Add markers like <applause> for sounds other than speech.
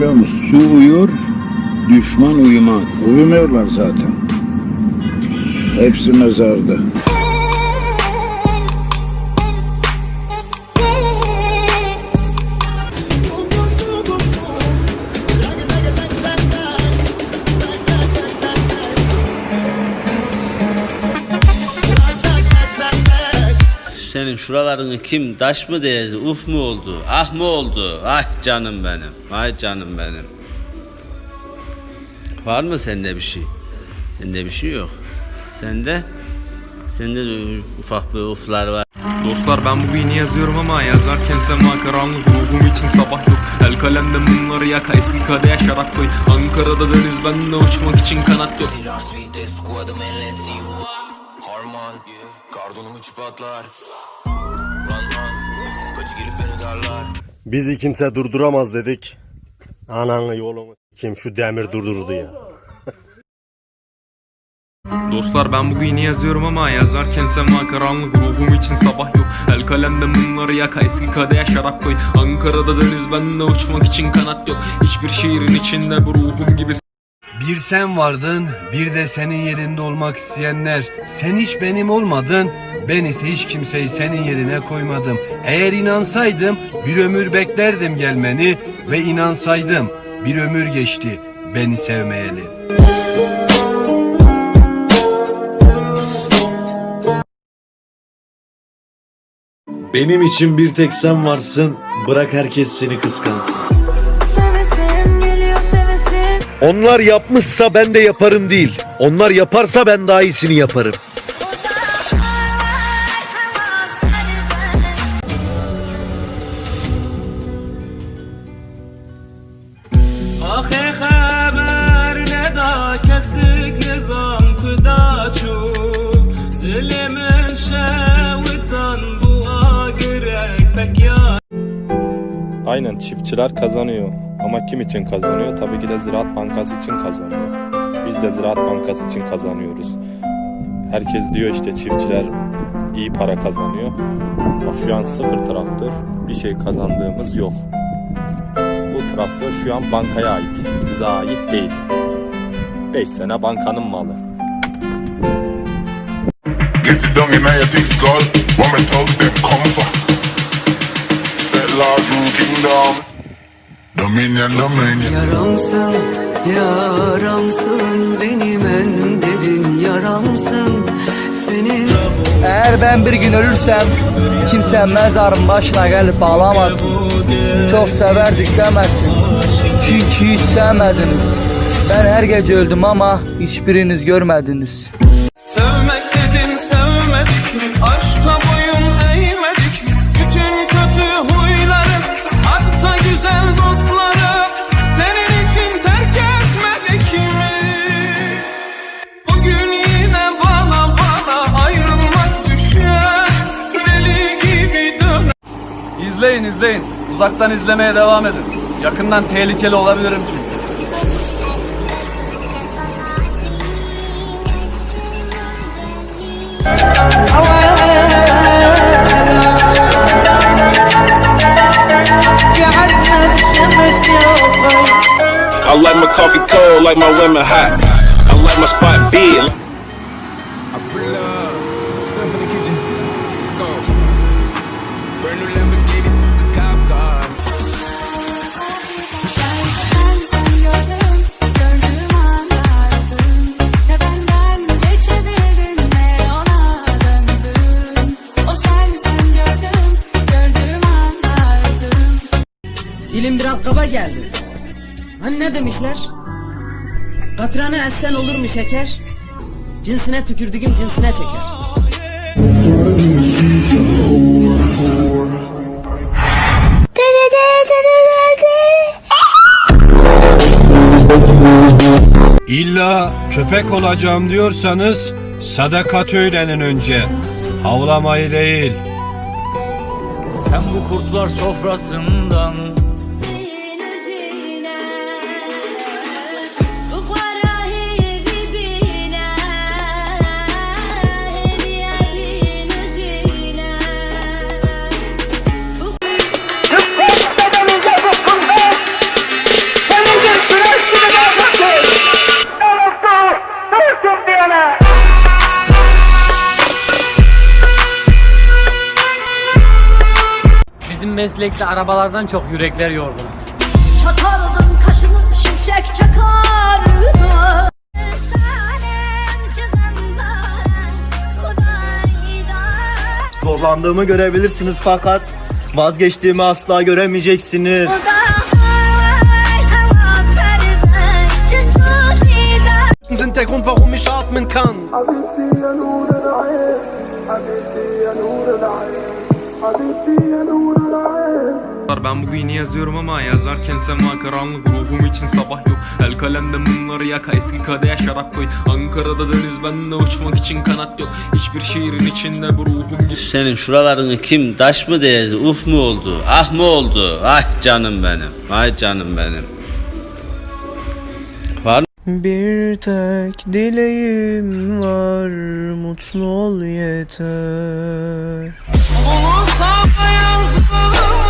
biliyor musun? Su uyur, düşman uyumaz. Uyumuyorlar zaten. Hepsi mezarda. Senin şuralarını kim taş mı değdi, uf mu oldu, ah mı oldu? Ay canım benim, ay canım benim. Var mı sende bir şey? Sende bir şey yok. Sende? Sende de ufak bir uflar var. Dostlar ben bu yeni yazıyorum ama yazarken sema karanlık ruhum için sabah yok El kalemde mumları yak eski kadeh şarap koy Ankara'da deniz bende uçmak için kanat yok Harman Kardonum uçup atlar. Run run Kaçı gelip beni darlar. Bizi kimse durduramaz dedik. Ananı yolunu kim şu demir durdurdu ya. <laughs> Dostlar ben bugün yeni yazıyorum ama yazarken sema karanlık ruhum için sabah yok. El kalemde mumları yak eski kadeh şarap koy. Ankara'da deniz bende uçmak için kanat yok. Hiçbir şehrin içinde bu ruhum gibi Bir sen vardın, bir de senin yerinde olmak isteyenler. Sen hiç benim olmadın, ben ise hiç kimseyi senin yerine koymadım. Eğer inansaydım, bir ömür beklerdim gelmeni ve inansaydım, bir ömür geçti beni sevmeyeli. Benim için bir tek sen varsın. Bırak herkes seni kıskansın. Onlar yapmışsa ben de yaparım değil. Onlar yaparsa ben daha iyisini yaparım. Aynen çiftçiler kazanıyor. Ama kim için kazanıyor? Tabii ki de Ziraat Bankası için kazanıyor. Biz de Ziraat Bankası için kazanıyoruz. Herkes diyor işte çiftçiler iyi para kazanıyor. Bak şu an sıfır traktör bir şey kazandığımız yok. Bu traktör şu an bankaya ait. Bize ait değil. 5 sene bankanın malı. Get it down in your thick skull. My thugs them come for. Kingdoms. Dominion, dominion. Yaramsın, yaramsın Benim en derin yaramsın Senin Eğer ben bir gün ölürsem kimse mezarın başına gelip ağlamaz. Çok severdik demezsin. Çünkü hiç sevmediniz. Ben her gece öldüm ama hiçbiriniz görmediniz. İzleyin izleyin. Uzaktan izlemeye devam edin. Yakından tehlikeli olabilirim çünkü. I like my coffee cold, like my women hot. I like my spot big. Dilim biraz kaba geldi Hani ne demişler? Katranı essen olur mu şeker? Cinsine tükürdüğüm cinsine çeker İlla köpek olacağım diyorsanız sadakat öğrenin önce. Havlamayı değil. Sen bu kurtlar sofrasından Meslekte arabalardan çok yürekler yorgun. Çataldım kaşımı şimşek çakardı Zorlandığımı görebilirsiniz fakat vazgeçtiğimi asla göremeyeceksiniz. Sind der Grund, warum ich atmen kann. Ben bugün yeni yazıyorum ama yazarken sema karanlık ruhum için sabah yok. El kalemde mumları yak eski kadeye şarap koy. Ankara'da deniz bende uçmak için kanat yok. Hiçbir şehrin içinde bu ruhum gibi Senin şuralarını kim taş mı değdi uf mu oldu ah mı oldu? Ay canım benim ay canım benim Bir tek dileğim var mutlu ol yeter. Olsa yazılır